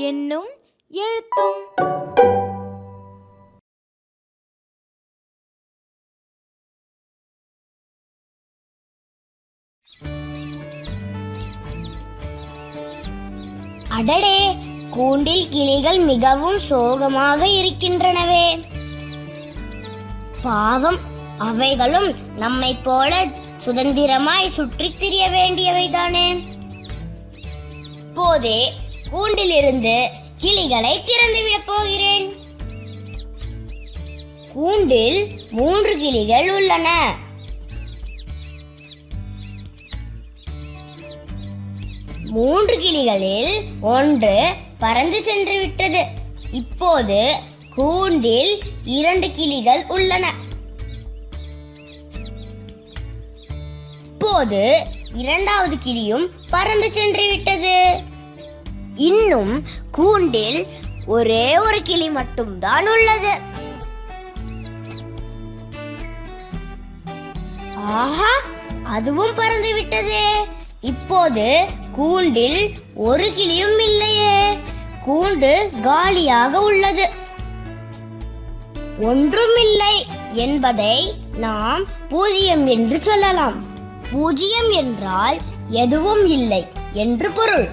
என்னும் எழுத்தும் அடடே கூண்டில் கிளிகள் மிகவும் சோகமாக இருக்கின்றனவே. பாவம் அவைகளும் நம்மைப் போல சுதந்திரமாய் சுற்றித் திரிய வேண்டியவைதானே. போதே கூண்டிலிருந்து கிளிகளை திறந்துவிடப் போகிறேன். கூண்டில் மூன்று கிளிகள் உள்ளன. மூன்று கிளிகளில் ஒன்று பறந்து சென்று விட்டது. இப்போது கூண்டில் இரண்டு கிளிகள் உள்ளன. இப்போது இரண்டாவது கிளியும் பறந்து சென்று விட்டது. இன்னும் கூண்டில் ஒரே ஒரு கிளி மட்டும்தான் உள்ளது. ஆஹா அதுவும் பறந்து விட்டதே. இப்போது கூண்டில் ஒரு கிளியும் இல்லையே. கூண்டு காலியாக உள்ளது. ஒன்றுமில்லை என்பதை நாம் பூஜ்ஜியம் என்று சொல்லலாம். பூஜ்ஜியம் என்றால் எதுவும் இல்லை என்று பொருள்.